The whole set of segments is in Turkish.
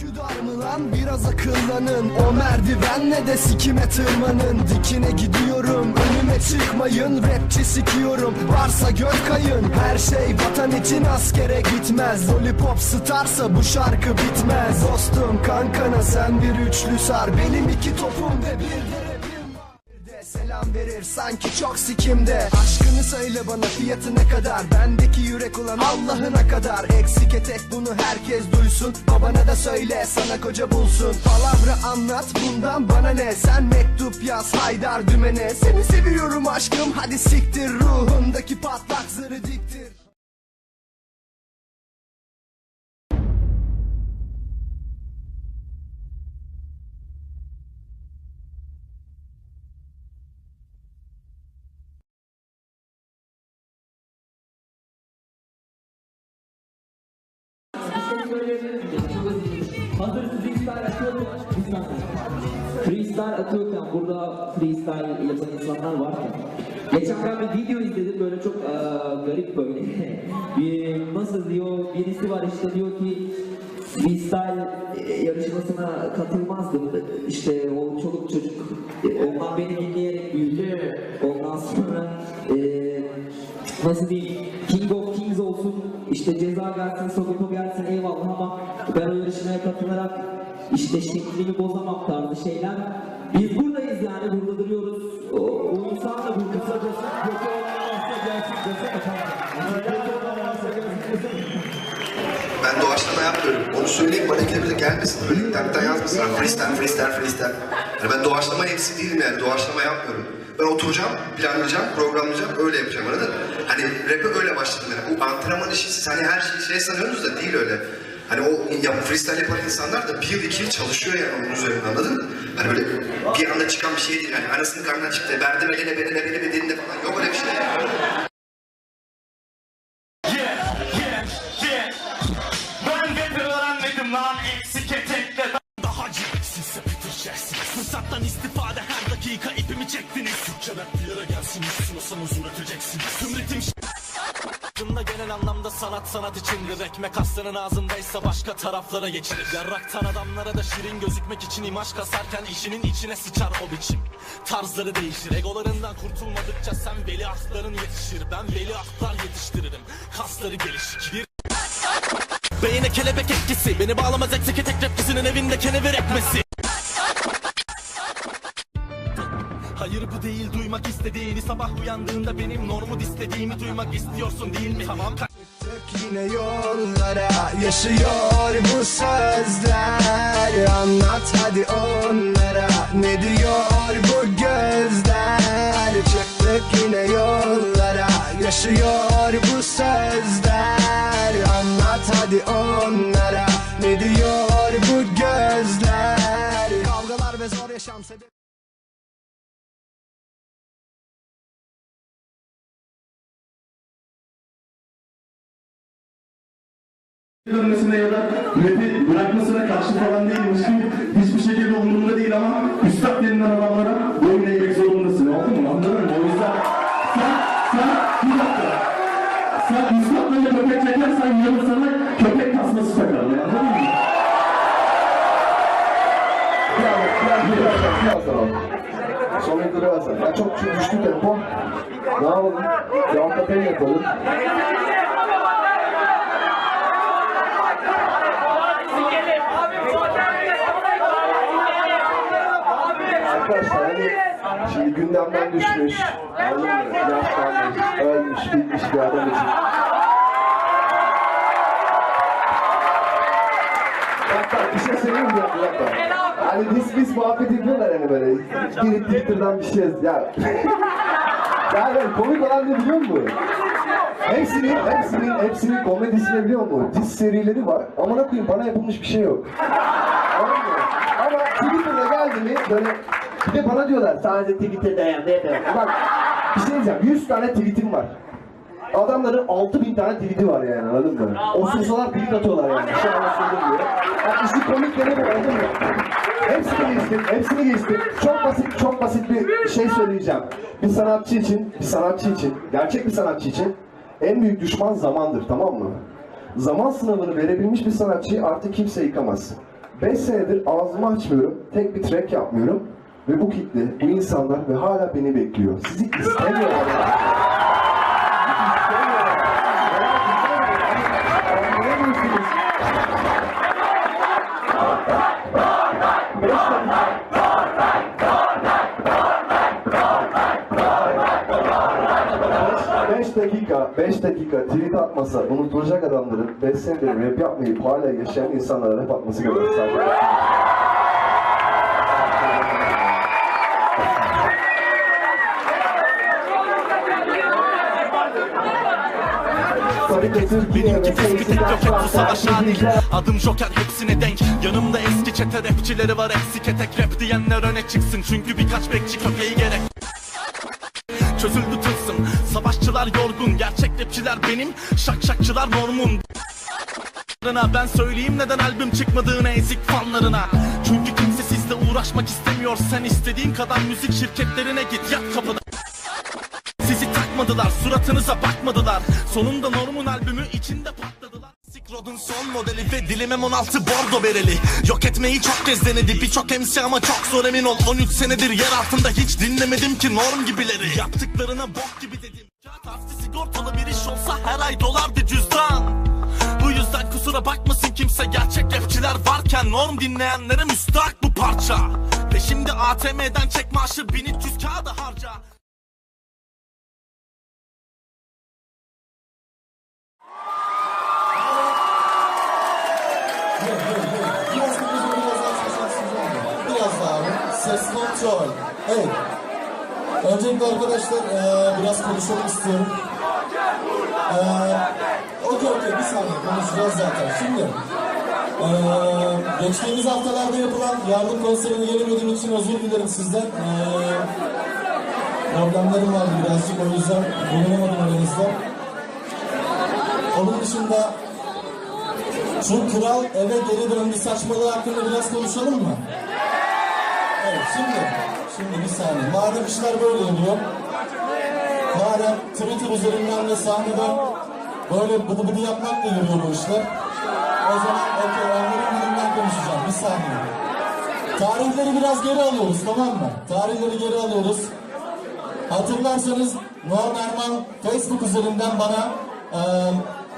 Üsküdar mı lan? Biraz akıllanın. O merdivenle de sikime tırmanın. Dikine gidiyorum önüme çıkmayın. Rapçi sikiyorum varsa gök kayın. Her şey vatan için askere gitmez. Lollipop starsa bu şarkı bitmez. Dostum kankana sen bir üçlü sar Benim iki topum ve bir de verir sanki çok sikimde. Aşkını söyle bana fiyatı ne kadar? Bendeki yürek olan Allah'ına kadar. Eksik etek bunu herkes duysun. Babana da söyle sana koca bulsun. Palavra anlat bundan bana ne? Sen mektup yaz Haydar dümene. Seni seviyorum aşkım hadi siktir. Ruhundaki patlak zırı diktir Hazır freestyle atıyorken. Freestyle atıyorken burada freestyle yapan insanlar varken. Geçen ben bir video izledim böyle çok eee, garip böyle. bir, nasıl diyor birisi var işte diyor ki freestyle yarışmasına katılmazdım. İşte o çoluk çocuk katılarak işte şeklimi bozamam tarzı şeyler biz buradayız yani burada duruyoruz insan da burada kısacası kötü olan varsa. Ben doğaçlama yapmıyorum. Onu söyleyeyim bana ikide gelmesin. Öyle internetten yazmasınlar. Freestyle, freestyle, freestyle. Yani ben doğaçlama hepsi değilim yani. Doğaçlama yapmıyorum. Ben oturacağım, planlayacağım, programlayacağım, öyle yapacağım mı? Hani rap'e öyle başladım yani. Bu antrenman işi siz hani her şeyi şey sanıyorsunuz da değil öyle. Hani o ya freestyle yapan insanlar da bir yıl iki yıl çalışıyor yani onun üzerine anladın mı? Hani böyle bir anda çıkan bir şey değil. Hani anasının karnından çıktı. Verdim eline beline beline beline falan. Yok öyle bir şey. Bitireceksiniz. Fırsattan istifade her dakika ipimi çektiniz. Türkçe rap bir yere gelsin üreteceksiniz. Tümletim Aklımda genel anlamda sanat sanat içindir Ekmek hastanın ağzındaysa başka taraflara geçilir. Yarraktan adamlara da şirin gözükmek için imaj kasarken işinin içine sıçar o biçim. Tarzları değişir. Egolarından kurtulmadıkça sen veliahtların yetişir. Ben veliahtlar yetiştiririm. Kasları gelişik. Bir Beyine kelebek etkisi. Beni bağlamaz eksik rapçisinin evinde kenevir ekmesi duymak istediğini. Sabah uyandığında benim normu istediğimi duymak istiyorsun değil mi? Tamam. Yine yollara yaşıyor bu sözler. Anlat hadi onlara ne diyor bu gözler? Çıktık yine yollara yaşıyor bu sözler. Anlat hadi onlara ne diyor bu gözler? Kavgalar ve zor yaşam sebebi dönmesine ya da rapi bırakmasına karşı falan değilim. Hiçbir, hiçbir şekilde umurumda değil ama üstad denilen adamlara boyun eğmek zorundasın. Anladın mı? Anladın mı? O yüzden sen, sen bir dakika. Sen üstadla köpek çekersen yarın sana köpek tasması takarlar. Anladın mı? İndir'i versen. Ya çok düştü tempo. Ne yapalım? Devam tepeyi yapalım. Arkadaşlar hani şimdi gündemden düşmüş, anladın mı? Yaşlanmış, ölmüş, bitmiş bir adam için. Bak bak bir şey söyleyeyim mi? Dakika. Hani biz biz muhabbet ediyorlar hani böyle. Girip Twitter'dan bir şey ya. yani komik olan ne biliyor musun? Hepsinin, hepsinin, hepsinin komedisini biliyor musun? Diz serileri var. Amına koyayım bana yapılmış bir şey yok. Anladın mı? Ama Twitter'da geldi mi böyle bir de bana diyorlar sadece Twitter'da ya ne. Bak bir şey diyeceğim 100 tane tweetim var. Adamların 6000 tane tweet'i var yani anladın mı? O sızsalar tweet atıyorlar yani. Şu an söyleyeyim diye. Bak işin komik yanı bu anladın mı? Hepsini geçtim, hepsini geçtim. Çok basit, çok basit bir şey söyleyeceğim. Bir sanatçı için, bir sanatçı için, gerçek bir sanatçı için en büyük düşman zamandır tamam mı? Zaman sınavını verebilmiş bir sanatçıyı artık kimse yıkamaz. 5 senedir ağzımı açmıyorum, tek bir track yapmıyorum. Ve bu kitle, bu insanlar ve hala beni bekliyor. Sizi istemiyorlar. Beş dakika, 5 dakika tweet atmasa unutulacak adamların 5 senedir rap yapmayıp hala yaşayan insanlara rap atması kadar. Benimki tespit et yok hep bu savaş adil Adım Joker hepsine denk. Yanımda eski çete rapçileri var eksik etek Rap diyenler öne çıksın. Çünkü birkaç bekçi köpeği gerek. Çözüldü tılsım. Savaşçılar yorgun Gerçek rapçiler benim. Şak şakçılar normun ben söyleyeyim neden albüm çıkmadığını ezik fanlarına. Çünkü kimse sizle uğraşmak istemiyor. Sen istediğin kadar müzik şirketlerine git yat kapıda takmadılar, suratınıza bakmadılar. Sonunda Norm'un albümü içinde patladılar. Silk Road'un son modeli ve dilim M16 bordo bereli. Yok etmeyi çok kez denedi birçok MC ama çok zor emin ol. 13 senedir yer altında hiç dinlemedim ki Norm gibileri. Yaptıklarına bok gibi dedim. Kağıt hafta sigortalı bir iş olsa her ay dolardı cüzdan. Bu yüzden kusura bakmasın kimse gerçek rapçiler varken Norm dinleyenlere müstahak bu parça. Peşimde ATM'den çek maaşı 1300 kağıda harca Biraz mikrofonu biraz olur mu? Biraz daha. Ses kontrol. Evet. Öncelikle arkadaşlar eee, biraz konuşalım istiyorum. Eee okey okey bir saniye konuşacağız zaten. Şimdi eee, geçtiğimiz haftalarda yapılan yardım konserine gelemediğim için özür dilerim sizden. Eee problemlerim vardı birazcık o yüzden bulunamadım aranızda. Onun dışında şu kral eve geri döndü saçmalığı hakkında biraz konuşalım mı? Evet şimdi, şimdi bir saniye. Madem işler böyle oluyor, madem Twitter üzerinden ve sahnede böyle bıdı bıdı yapmakla yürüyor bu işler. O zaman okey onların birinden konuşacağım. Bir saniye. Tarihleri biraz geri alıyoruz tamam mı? Tarihleri geri alıyoruz. Hatırlarsanız Norm Erman Facebook üzerinden bana e,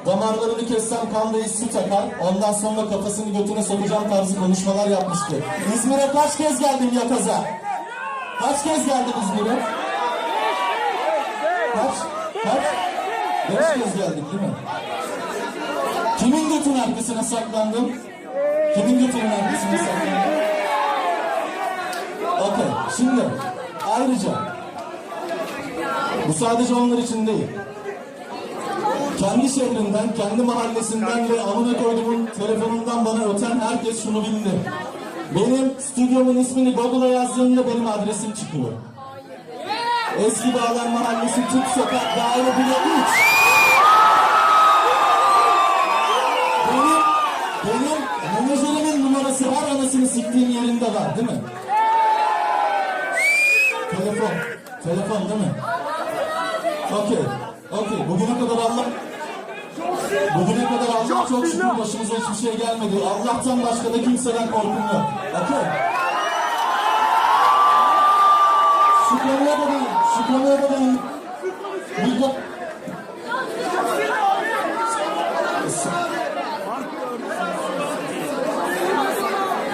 damarlarını kessem kan değil su takar. Ondan sonra kafasını götüne sokacağım tarzı konuşmalar yapmıştı. İzmir'e kaç kez geldim yakaza? Kaç kez geldim İzmir'e? Kaç? Kaç? Beş kez geldik değil mi? Kimin götünün arkasına saklandım? Kimin götünün arkasına saklandım? Okey. Şimdi ayrıca bu sadece onlar için değil. Kendi şehrinden, kendi mahallesinden ve amına koyduğumun telefonundan bana öten herkes şunu bildi. Benim stüdyomun ismini Google'a yazdığımda benim adresim çıkıyor. Eski Bağlar Mahallesi Türk Sokak Daire Bile 3. Benim, benim menajerimin numarası her anasını siktiğim yerinde var değil mi? Telefon. Telefon değil mi? Okey. Okey. Bugüne kadar Allah Bugüne kadar Allah çok şükür başımıza hiçbir şey gelmedi. Allah'tan başka da kimseden korkum yok. Okey. Şu konuya da değil. Bir de-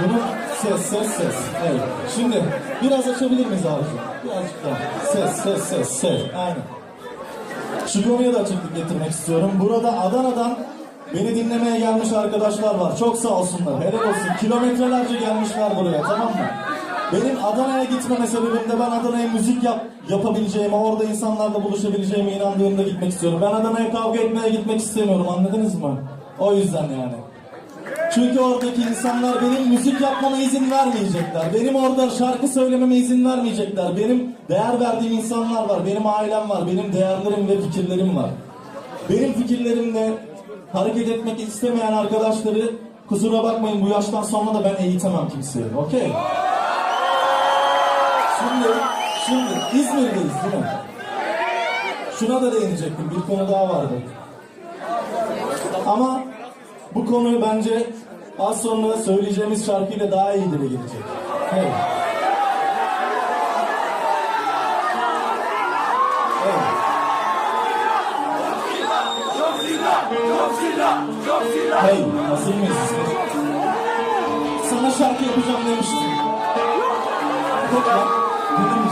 Bunu ses ses ses. Evet. Şimdi biraz açabilir miyiz abicim? Birazcık daha. Ses ses ses ses. Aynen. Şu konuya da açıklık getirmek istiyorum. Burada Adana'dan beni dinlemeye gelmiş arkadaşlar var. Çok sağ olsunlar. Helal olsun. Kilometrelerce gelmişler buraya tamam mı? Benim Adana'ya gitmeme sebebim de ben Adana'ya müzik yap, yapabileceğime, orada insanlarla buluşabileceğime inandığımda gitmek istiyorum. Ben Adana'ya kavga etmeye gitmek istemiyorum anladınız mı? O yüzden yani. Çünkü oradaki insanlar benim müzik yapmama izin vermeyecekler. Benim orada şarkı söylememe izin vermeyecekler. Benim değer verdiğim insanlar var. Benim ailem var. Benim değerlerim ve fikirlerim var. Benim fikirlerimle hareket etmek istemeyen arkadaşları kusura bakmayın bu yaştan sonra da ben eğitemem kimseye. Okey? Şimdi, şimdi İzmir'deyiz değil mi? Şuna da değinecektim. Bir konu daha vardı. Ama bu konuyu bence Az sonra söyleyeceğimiz şarkıyla daha iyi dile gelecek. Evet. Hey, hazır mıyız? Sana şarkı yapacağım demiştim. Tekrar dedim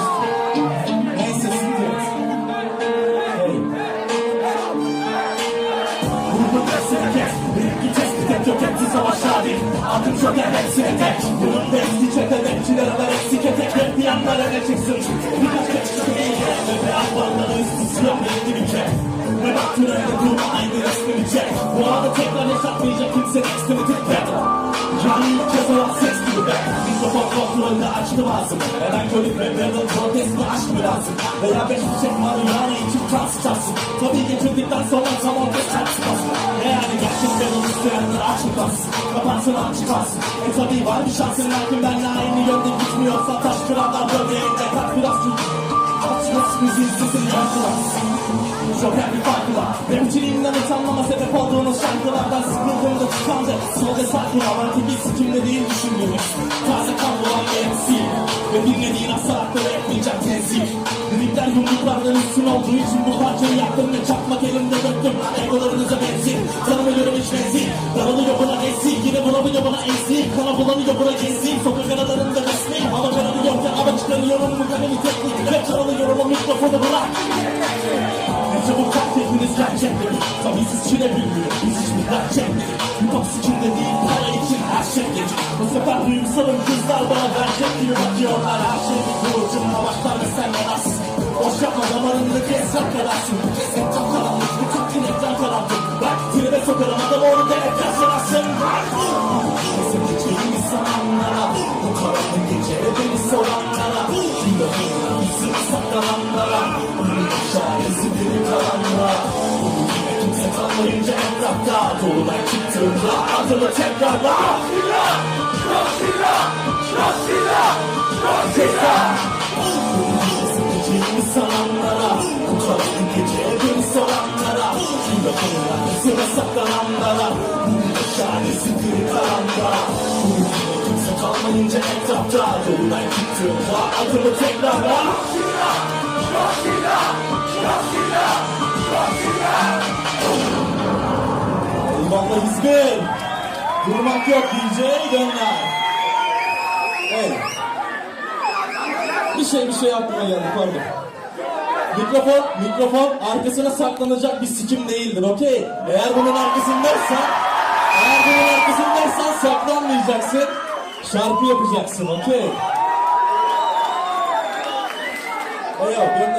savaş hali Adım çok el hepsine tek Bunun eski çete rapçiler haber eksik etek Rap diyenler öne çıksın. Birkaç kez çıkıp iyi Ve üstüsü yok belli bir kez Ve bak türevde durma aynı resmini çek Bu arada tekrar yaşatmayacak kimse next'ini tıkla Kontrolünde açtım ağzımı Hemen körük ve battle protestli aşk mı lazım? Veya beş çiçek marihuana için kan sıçarsın Tabii getirdikten sonra tamam ve çarpışmasın Ne yani gerçekten onu isteyenler aç mı kalsın? Kapansın aç çıkarsın E tabii var bir şansın lakin benle aynı yönde gitmiyorsa Taş krallar bölgeğinde kalk biraz tut Aç nasıl müziğin sesini her bir farkı var. Rapçiliğimden utanmama sebep olduğunuz şarkılardan sıkıldığımda tıkandı Sol ve ama ki bir sikimde değil düşündüğümüz. Taze kan bulan MC Ve dinlediğin asarları etmeyecek tenzih Limitler yumruklardan üstün olduğu için bu parçayı yaktım Ve çakmak elimde döktüm. Egolarınıza benzin Tanımıyorum hiç benzin. Daralıyor buna esik Yine bulamıyor buna esik Kana bulanıyor buna gezin Sokak aralarında resmi Hava kararıyorken ama çıkarıyorum. Bu kalemi teknik Ve çağırıyorum o mikrofonu bırak gerçekleri Tabii siz çile bilmiyor Biz hiç mi dert çekmedik Hip-hop sikimde değil para için her şey gelir Bu sefer duygusalım kızlar bana verecek gibi bakıyorlar Her şey bir kıvılcımla başlar ve sen yanarsın Boş yapma damarında kes arkadaşsın çıktığımda adımı tekrarla Gecemi sananlara Bu karanlık geceye beni soranlara Kim bakımına kızına saklananlara kalanlara Bunu yine kimse kalmayınca etrafta Doğudan çıktığımda adımı tekrarla Eyvallah İzmir. Durmak yok DJ gönder. Evet. Bir şey bir şey aklıma geldi pardon. Mikrofon, mikrofon arkasına saklanacak bir sikim değildir okey? Eğer bunun arkasındaysan, eğer bunun arkasındaysan saklanmayacaksın. Şarkı yapacaksın okey? Gönder.